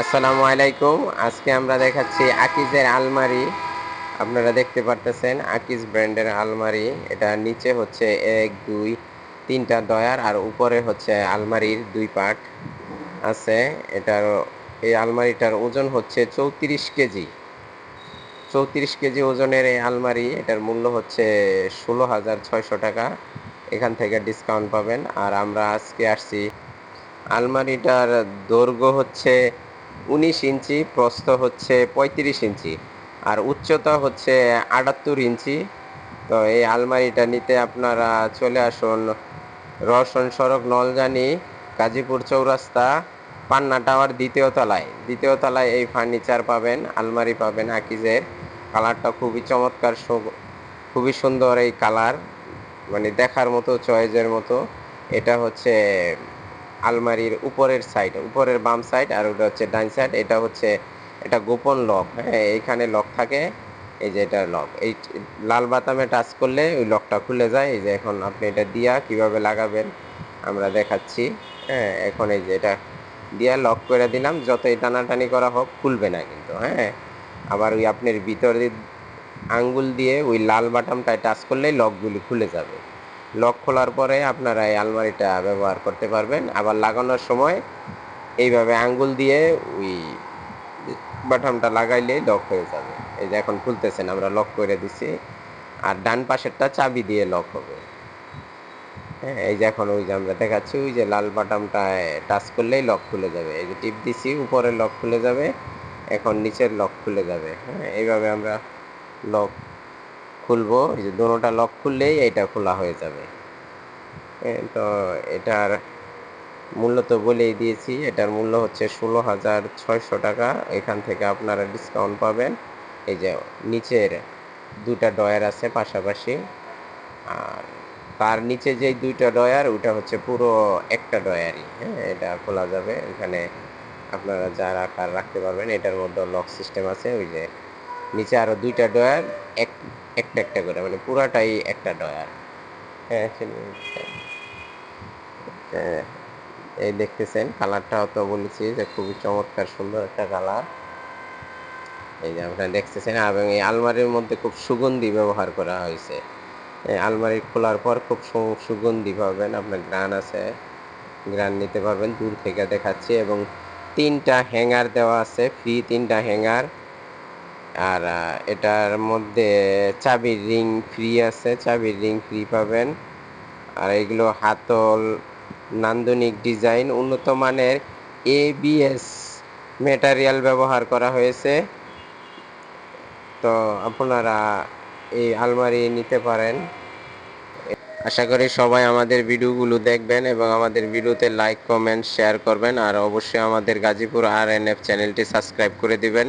আসসালামু আলাইকুম। আজকে আমরা দেখাচ্ছি আকিজের আলমারি। আপনারা দেখতে পারতেছেন আকিজ ব্র্যান্ডের আলমারি। এটা নিচে হচ্ছে এক, দুই, তিনটা ডয়ার আর উপরে হচ্ছে আলমারির দুই পার্ট আছে। এটার, এই আলমারিটার ওজন হচ্ছে চৌত্রিশ কেজি। চৌত্রিশ কেজি ওজনের এই আলমারি, এটার মূল্য হচ্ছে ষোলো হাজার ছয়শো টাকা। এখান থেকে ডিসকাউন্ট পাবেন। আর আমরা আজকে আসছি। আলমারিটার দৈর্ঘ্য হচ্ছে উনিশ ইঞ্চি, প্রস্থ হচ্ছে পঁয়ত্রিশ ইঞ্চি আর উচ্চতা হচ্ছে আটাত্তর ইঞ্চি। তো এই আলমারিটা নিতে আপনারা চলে আসুন রওশন সড়ক, নলজানি, গাজীপুর চৌরাস্তা, পান্না টাওয়ার দ্বিতীয় তলায়। দ্বিতীয় তলায় এই ফার্নিচার পাবেন, আলমারি পাবেন আকিজের। কালারটা খুবই চমৎকার খুবই সুন্দর এই কালার মানে দেখার মতো, চয়েসের মতো। এটা হচ্ছে আলমারির উপরের সাইড উপরের বাম সাইড আর ওটা হচ্ছে ডাইন সাইড এটা হচ্ছে এটা গোপন লক হ্যাঁ? এইখানে লক থাকে, এই যে এটা লক এই লাল বাতামে টাচ করলে ওই লকটা খুলে যায়। এই যে এখন আপনি এটা দিয়া কীভাবে লাগাবেন আমরা দেখাচ্ছি হ্যাঁ? এখন এই যে এটা দিয়া লক করে দিলাম, যতই টানাটানি করা হোক, খুলবে না কিন্তু হ্যাঁ? আবার ওই আপনার ভিতরে আঙ্গুল দিয়ে ওই লাল বাটামটায় টাচ করলেই লকগুলি খুলে যাবে। লক খোলার পরে আপনারা এই আলমারিটা ব্যবহার করতে পারবেন। আবার লাগানোর সময় এইভাবে আঙ্গুল দিয়ে ওই বাটামটা লাগাইলেই লক হয়ে যাবে। এই যে এখন খুলতেছেন, আমরা লক করে দিছি। আর ডান পাশেরটা চাবি দিয়ে লক হবে। হ্যাঁ এই যে এখন ওই যে আমরা দেখাচ্ছি, ওই যে লাল বাটামটায় টাচ করলেই লক খুলে যাবে। এই যে টিপ দিছি, উপরে লক খুলে যাবে, এখন নিচের লক খুলে যাবে। হ্যাঁ এইভাবে আমরা লক খুলবো, এই যে দোনোটা লক খুললেই এটা খোলা হয়ে যাবে। তো এটার মূল্য তো বলেই দিয়েছি, এটার মূল্য হচ্ছে ষোলো হাজার ছয়শো টাকা। এখান থেকে আপনারা ডিসকাউন্ট পাবেন। এই যে নিচের দুটা ডয়ার আছে পাশাপাশি। আর তার নিচে যে দুইটা ডয়ার, ওটা হচ্ছে পুরো একটা ডয়ারই। হ্যাঁ এটা খোলা যাবে। এখানে আপনারা যা রাখার রাখতে পারবেন, এটার মধ্যে লক সিস্টেম আছে, ওই যে নিচে আরও দুইটা ডয়ার এক একটা একটা করে মানে পুরাটাই একটা ডয়ার। হ্যাঁ হ্যাঁ, এই দেখতেছেন কালারটাও তো বলেছি যে খুবই চমৎকার সুন্দর একটা কালার। এই যে আপনারা দেখতেছেন এবং এই আলমারির মধ্যে খুব সুগন্ধি ব্যবহার করা হয়েছে। আলমারি খোলার পর খুব সুগন্ধি পাবেন আপনার গ্রান আছে। গ্রান নিতে পারবেন দূর থেকে দেখাচ্ছি এবং তিনটা হ্যাঙ্গার দেওয়া আছে ফ্রি তিনটা হ্যাঙ্গার। আর এটার মধ্যে চাবির রিং ফ্রি আছে, চাবির রিং ফ্রি পাবেন। আর এগুলো হাতল, নান্দনিক ডিজাইন, উন্নত মানের এবিএস মেটারিয়াল ব্যবহার করা হয়েছে। তো আপনারা এই আলমারি নিতে পারেন। আশা করি সবাই আমাদের ভিডিওগুলো দেখবেন এবং আমাদের ভিডিওতে লাইক কমেন্ট শেয়ার করবেন। আর অবশ্যই আমাদের গাজীপুর আর এন এফ চ্যানেলটি সাবস্ক্রাইব করে দিবেন।